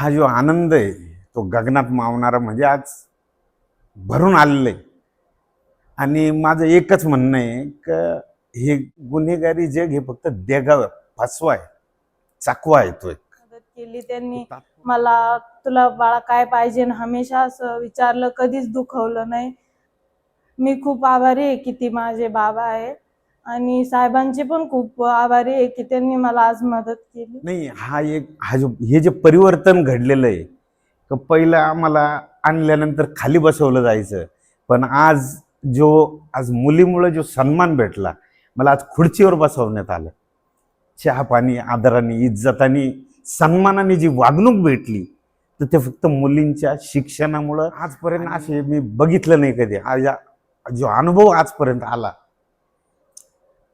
हा जो आनंद आहे तो गगनात मावणारा म्हणजे आज भरून आलेलं आहे आणि माझं एकच म्हणणं आहे का हे गुन्हेगारी जग हे फक्त देगा फसवा आहे चाकवा आहे तो एक. मदत केली त्यांनी. मला तुला बाळा काय पाहिजे हमेशा असं विचारलं कधीच दुखवलं नाही. मी खूप आभारी आहे की ती माझे बाबा आहे. आणि साहेबांचे पण खूप आभारी आहे की त्यांनी मला आज मदत केली. नाही हा एक हा जो हे जे परिवर्तन घडलेलं आहे तर पहिलं आम्हाला आणल्यानंतर खाली बसवलं जायचं पण आज जो आज मुलीमुळे जो सन्मान भेटला मला आज खुर्चीवर बसवण्यात आलं. चहा पाणी आदराने इज्जताने सन्मानाने जी वागणूक भेटली तर ते फक्त मुलींच्या शिक्षणामुळं आजपर्यंत असे मी बघितलं नाही कधी. आज जो अनुभव आजपर्यंत आला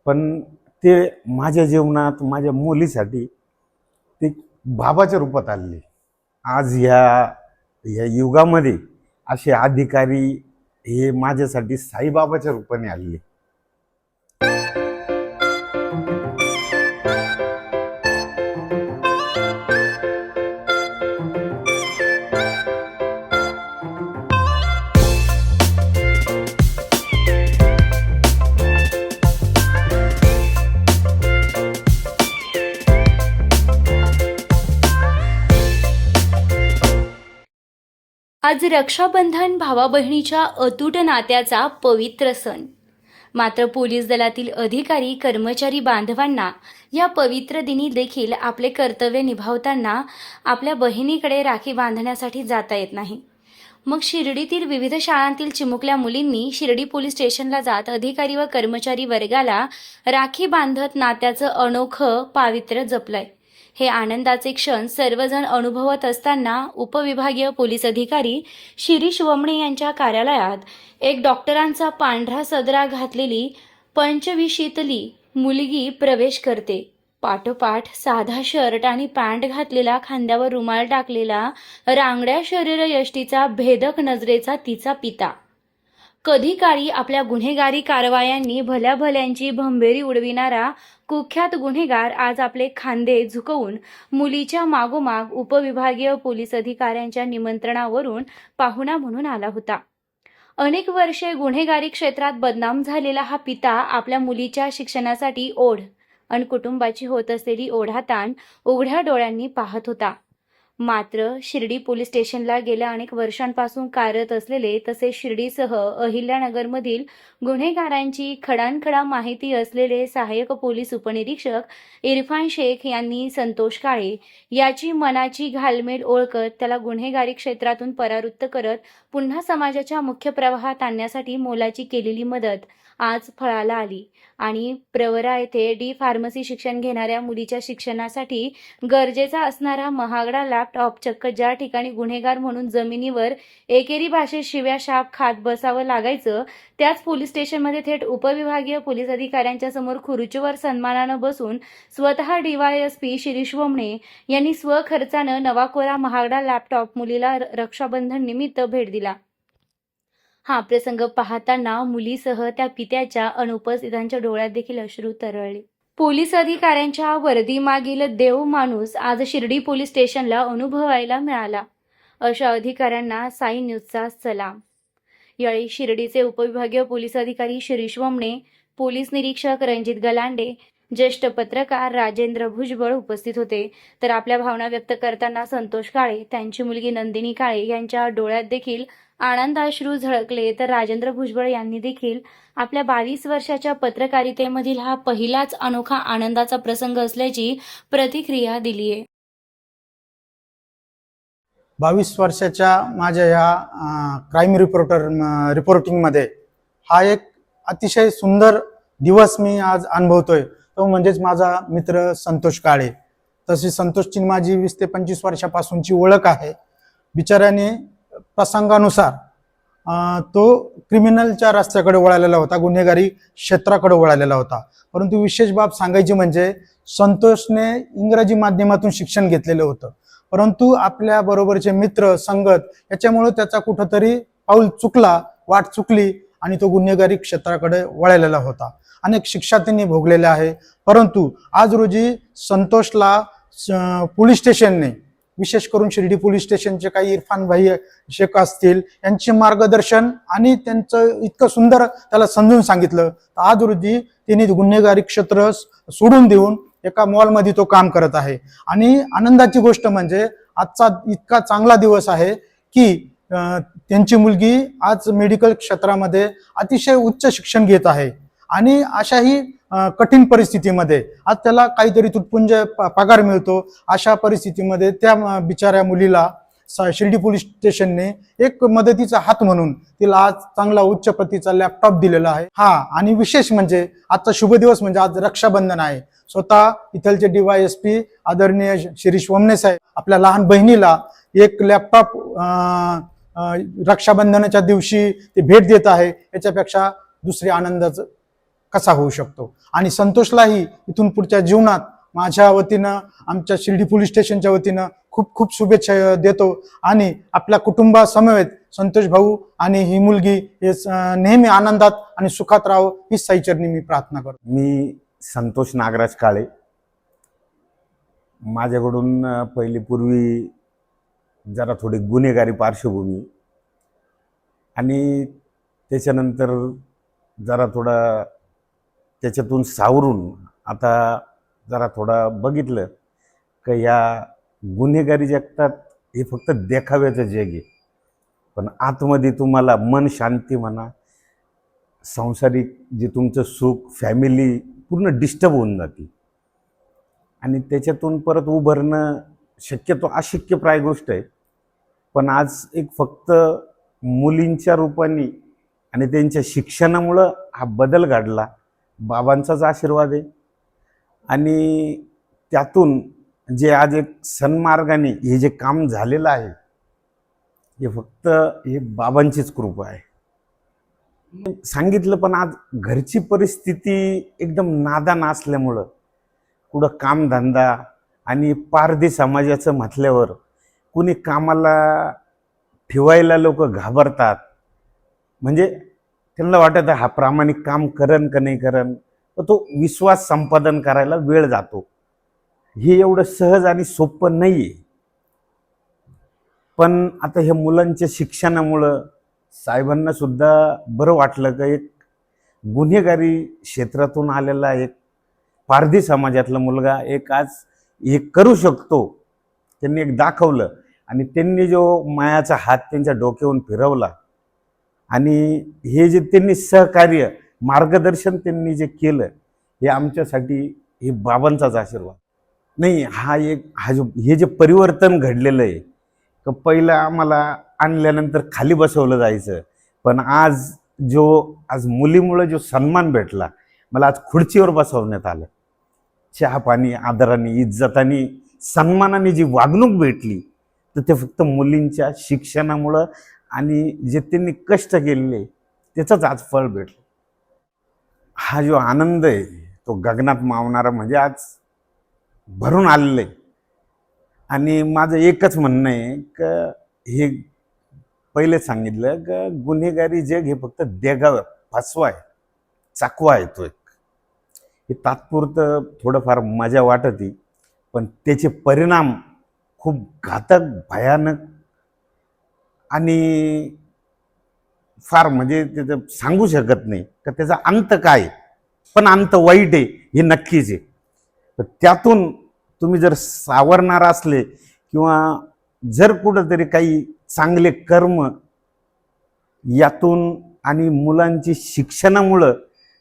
पण ते माझ्या जीवनात माझ्या मुलीसाठी ते बाबाच्या रूपात आले आज ह्या ह्या युगामध्ये असे अधिकारी हे माझ्यासाठी साईबाबाच्या रूपाने आले आज रक्षाबंधन भावा बहिणीच्या अतूट नात्याचा पवित्र सण. मात्र पोलीस दलातील अधिकारी कर्मचारी बांधवांना या पवित्र दिनी देखील आपले कर्तव्य निभावताना आपल्या बहिणीकडे राखी बांधण्यासाठी जाता येत नाही. मग शिर्डीतील विविध शाळांतील चिमुकल्या मुलींनी शिर्डी पोलीस स्टेशनला जात अधिकारी व कर्मचारी वर्गाला राखी बांधत नात्याचं अनोखं पावित्र्य जपलंय. हे आनंदाचे क्षण सर्वजण अनुभवत असताना उपविभागीय पोलीस अधिकारी शिरीष वमणे यांच्या कार्यालयात एक डॉक्टरांचा पांढरा सदरा घातलेली पंचविशीतली मुलगी प्रवेश करते. पाठोपाठ साधा शर्ट आणि पॅन्ट घातलेला खांद्यावर रुमाल टाकलेला रांगड्या शरीर यष्टीचा भेदक नजरेचा तिचा पिता. कधी काळी आपल्या गुन्हेगारी कारवायांनी भल्या भल्यांची भंबेरी उडविणारा कुख्यात गुन्हेगार आज आपले खांदे झुकवून मुलीच्या मागोमाग उपविभागीय पोलीस अधिकाऱ्यांच्या निमंत्रणावरून पाहुणा म्हणून आला होता. अनेक वर्षे गुन्हेगारी क्षेत्रात बदनाम झालेला हा पिता आपल्या मुलीच्या शिक्षणासाठी ओढ आणि कुटुंबाची होत असलेली ओढाताण उघड्या डोळ्यांनी पाहत होता. मात्र शिर्डी पोलीस स्टेशनला गेल्या अनेक वर्षांपासून कार्यरत असलेले तसेच शिर्डीसह अहिल्यानगरमधील गुन्हेगारांची खडानखडा माहिती असलेले सहाय्यक पोलीस उपनिरीक्षक इरफान शेख यांनी संतोष काळे याची मनाची घालमेल ओळखत त्याला गुन्हेगारी क्षेत्रातून परावृत्त करत पुन्हा समाजाच्या मुख्य प्रवाहात आणण्यासाठी मोलाची केलेली मदत. आज फळाला आली. आणि प्रवरा येथे डी फार्मसी शिक्षण घेणाऱ्या मुलीच्या शिक्षणासाठी गरजेचा असणारा महागडा लॅपटॉप चक्क ज्या ठिकाणी गुन्हेगार म्हणून जमिनीवर एकेरी भाषेत शिव्या शाप खात बसावं लागायचं त्याच पोलीस स्टेशनमध्ये थेट उपविभागीय पोलीस अधिकाऱ्यांच्या समोर खुर्चीवर सन्मानानं बसून स्वतः डीवायएसपी शिरीष वमणे यांनी स्वखर्चानं नवाकोरा महागडा लॅपटॉप मुलीला र- रक्षाबंधन निमित्त भेट दिला. हा प्रसंग पाहताना मुलीसह त्या पित्याच्या अनुपस्थितांच्या डोळ्यात देखील अश्रू तरळले. पोलीस अधिकाऱ्यांच्या वर्दीमागील देव माणूस आज शिर्डी पोलीस स्टेशनला अनुभवायला मिळाला. अशा अधिकाऱ्यांना साई न्यूजचा सलाम. यावेळी शिर्डीचे उपविभागीय पोलीस अधिकारी शिरीष वमणे पोलीस निरीक्षक रणजित गलांडे ज्येष्ठ पत्रकार राजेंद्र भुजबळ उपस्थित होते. तर आपल्या भावना व्यक्त करताना संतोष काळे त्यांची मुलगी नंदिनी काळे यांच्या डोळ्यात देखील आनंदाश्रू झळकले. तर राजेंद्र भुजबळ यांनी देखील आपल्या बावीस वर्षाच्या पत्रकारितेमधील हा पहिलाच अनोखा आनंदाचा प्रसंग असल्याची प्रतिक्रिया दिली आहे बावीस वर्षाच्या माझ्या या क्राईम रिपोर्टर रिपोर्टिंगमध्ये हा एक अतिशय सुंदर दिवस मी आज अनुभवतोय. तो म्हणजेच माझा मित्र संतोष काळे. तशी संतोषची माझी वीस ते पंचवीस वर्षापासूनची ओळख आहे. बिचाऱ्याने प्रसंगानुसार तो क्रिमिनलच्या रस्त्याकडे वळालेला होता गुन्हेगारी क्षेत्राकडे वळालेला होता. परंतु विशेष बाब सांगायची म्हणजे संतोषने इंग्रजी माध्यमातून शिक्षण घेतलेलं होतं. परंतु आपल्या बरोबरचे मित्र संगत याच्यामुळे त्याचा कुठंतरी पाऊल चुकला वाट चुकली आणि तो गुन्हेगारी क्षेत्राकडे वळलेला होता. अनेक शिक्षा त्यांनी भोगलेल्या आहे. परंतु आज रोजी संतोषला पोलीस स्टेशनने विशेष करून शिर्डी पोलीस स्टेशनचे काही इरफान भाई शेख असतील यांचे मार्गदर्शन आणि त्यांचं इतकं सुंदर त्याला समजून सांगितलं. तर आज रोजी त्यांनी गुन्हेगारी क्षेत्र सोडून देऊन एका मॉलमध्ये तो काम करत आहे. आणि आनंदाची गोष्ट म्हणजे आजचा इतका चांगला दिवस आहे की त्यांची मुलगी आज मेडिकल क्षेत्रामध्ये अतिशय उच्च शिक्षण घेत आहे. आणि अशाही कठीण परिस्थितीमध्ये आज त्याला काहीतरी तुटपुंज प- पगार मिळतो. अशा परिस्थितीमध्ये त्या बिचाऱ्या मुलीला शिर्डी पोलीस स्टेशनने एक मदतीचा हात म्हणून तिला आज चांगला उच्च प्रतीचा लॅपटॉप दिलेला आहे. हा आणि विशेष म्हणजे आजचा शुभ दिवस म्हणजे आज रक्षाबंधन आहे. स्वतः इथलचे डीवायएसपी आदरणीय शिरीष वमने साहेब आपल्या लहान बहिणीला एक लॅपटॉप रक्षाबंधनाच्या दिवशी ते भेट देत आहे. याच्यापेक्षा दुसरी आनंदाचं कसा होऊ शकतो? आणि संतोषलाही इथून पुढच्या जीवनात माझ्या वतीनं आमच्या शिर्डी पोलीस स्टेशनच्या वतीनं खूप खूप शुभेच्छा देतो. आणि आपल्या कुटुंबासमवेत संतोष भाऊ आणि ही मुलगी हे स- नेहमी आनंदात आणि सुखात राहो ही साईचरणी मी प्रार्थना करतो. मी संतोष नागराज काळे. माझ्याकडून पहिली पूर्वी जरा थोडी गुन्हेगारी पार्श्वभूमी आणि त्याच्यानंतर जरा थोडा त्याच्यातून सावरून आता जरा थोडा बघितलं का या गुन्हेगारी जगतात हे फक्त देखाव्याचं जग आहे. पण आतमध्ये तुम्हाला मन शांती म्हणा सांसारिक जे तुमचं सुख फॅमिली पूर्ण डिस्टर्ब होऊन जाते. आणि त्याच्यातून परत उभारणं शक्यतो अशक्यप्राय गोष्ट आहे. पण आज एक फक्त मुलींच्या रूपाने आणि त्यांच्या शिक्षणामुळं हा बदल घडला. बाबांचाच आशीर्वाद आहे. आणि त्यातून जे आज एक सन्मार्गाने हे जे काम झालेलं आहे हे फक्त हे बाबांचीच कृपा आहे. सांगितलं पण आज घरची परिस्थिती एकदम नादान असल्यामुळं कुठं कामधंदा आणि पारधी समाजाचं म्हटल्यावर कुणी कामाला ठेवायला लोक घाबरतात. म्हणजे त्यांना वाटत हा प्रामाणिक काम करन का नाही करन? तो विश्वास संपादन करायला वेळ जातो. हे एवढं सहज आणि सोपं नाही आहे पण आता हे मुलांच्या शिक्षणामुळं साहेबांना सुद्धा बरं वाटलं का? एक गुन्हेगारी क्षेत्रातून आलेला एक पारधी समाजातला मुलगा एक आज हे करू शकतो. त्यांनी एक दाखवलं आणि त्यांनी जो मायाचा हात त्यांच्या डोक्यावरून फिरवला आणि हे जे त्यांनी सहकार्य मार्गदर्शन त्यांनी जे केलं हे आमच्यासाठी हे बाबांचाच आशीर्वाद. नाही हा एक हा जो हे जे परिवर्तन घडलेलं आहे का पहिलं आम्हाला आणल्यानंतर खाली बसवलं जायचं पण आज जो आज मुलीमुळं जो सन्मान भेटला मला आज खुर्चीवर बसवण्यात आलं. चहापाणी आदराने इज्जताने सन्मानाने जी वागणूक भेटली तर ते फक्त मुलींच्या शिक्षणामुळं आणि जे त्यांनी कष्ट केलेले त्याचंच आज फळ भेटलं. हा जो आनंद आहे तो गगनात मावणारा म्हणजे आज भरून आलेलं आहे. आणि माझं एकच म्हणणं आहे का हे पहिले सांगितलं का गुन्हेगारी जग हे फक्त देगाव फसवा आहे चाकवा आहे तो एक. हे तात्पुरतं थोडंफार मजा वाटती पण त्याचे परिणाम खूप घातक भयानक आणि फार म्हणजे त्याचं सांगू शकत नाही. का त्याचा अंत काय? आहे. पण अंत वाईट आहे हे नक्कीच आहे. तर त्यातून तुम्ही जर सावरणार असले किंवा जर कुठंतरी काही चांगले कर्म यातून आणि मुलांची शिक्षणामुळं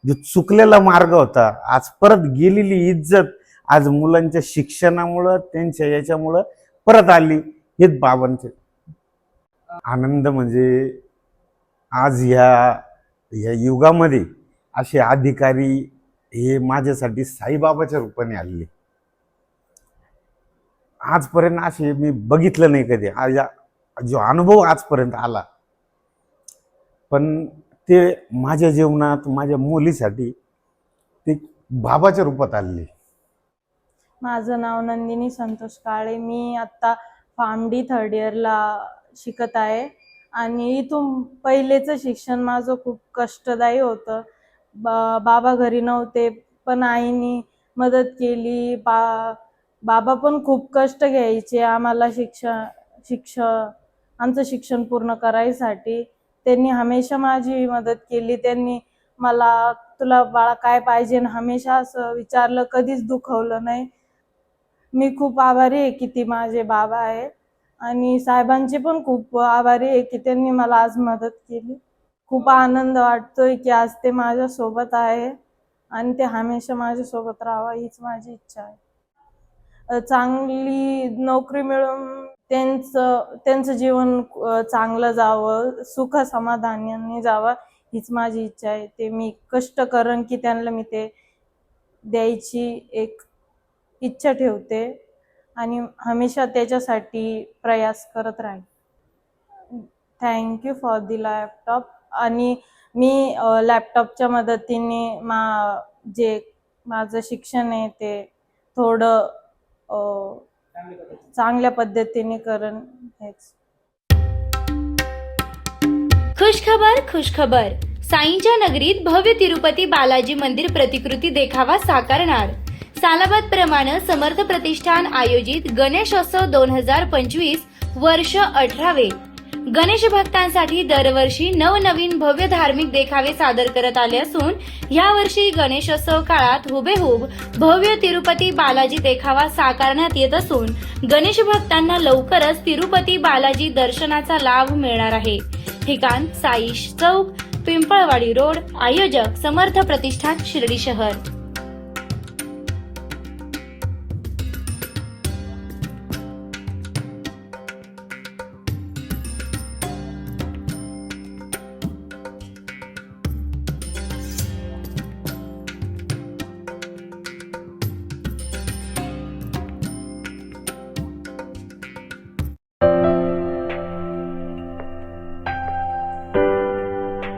जो चुकलेला मार्ग होता आज परत गेलेली इज्जत आज मुलांच्या शिक्षणामुळं त्यांच्या याच्यामुळं परत आली हेच बाबांचे. आनंद म्हणजे आज ह्या या युगामध्ये असे अधिकारी हे माझ्यासाठी साईबाबाच्या रूपाने आलेले. आजपर्यंत असे मी बघितलं नाही कधी. आज जो अनुभव आजपर्यंत आला. पण ते माझ्या जीवनात माझ्या मुलीसाठी ते बाबाच्या रूपात आलेले. माझं नाव नंदिनी संतोष काळे. मी आत्ता फार्मडी थर्ड इयरला शिकत आहे. आणि इथून पहिलेचं शिक्षण माझं खूप कष्टदायी होतं. बा बाबा घरी नव्हते पण आईनी मदत केली. बा बाबा पण खूप कष्ट घ्यायचे आम्हाला शिक्षण शिक्ष आमचं शिक्षण पूर्ण करायसाठी. त्यांनी हमेशा माझी मदत केली. त्यांनी मला तुला बाळा काय पाहिजे? हमेशा असं विचारलं. कधीच दुखवलं नाही. मी खूप आभारी आहे की ती माझे बाबा आहे. आणि साहेबांचे पण खूप आभारी आहे की त्यांनी मला आज मदत केली. खूप आनंद वाटतोय की आज ते माझ्या सोबत आहे आणि ते हमेशा माझ्या सोबत राहावा हीच माझी इच्छा आहे. चांगली नोकरी मिळून त्यांचं त्यांचं जीवन चांगलं जावं सुख समाधानाने जावं हीच माझी इच्छा आहे. ते मी कष्ट करण की त्यांना मी ते द्यायची एक इच्छा ठेवते. आणि हमेशा त्याच्यासाठी प्रयास करत राहील. थँक्यू फॉर दी लॅपटॉप आणि मी लॅपटॉपच्या मदतीने मा जे माझं शिक्षण आहे ते थोडं चांगल्या पद्धतीने करण हेच. खुशखबर खुशखबर. साईंच्या नगरीत भव्य तिरुपती बालाजी मंदिर प्रतिकृती देखावा साकारणार. सालाबाद प्रमाणे समर्थ प्रतिष्ठान आयोजित गणेशोत्सव दोन हजार पंचवीस वर्ष अठरावे. गणेश भक्तांसाठी दरवर्षी नवनवीन भव्य धार्मिक देखावे सादर करत आले असून यावर्षी गणेशोत्सव काळात हुबेहूब भव्य तिरुपती बालाजी देखावा साकारण्यात येत असून गणेश भक्तांना लवकरच तिरुपती बालाजी दर्शनाचा लाभ मिळणार आहे. ठिकाण साईश चौक पिंपळवाडी रोड आयोजक समर्थ प्रतिष्ठान शिर्डी शहर.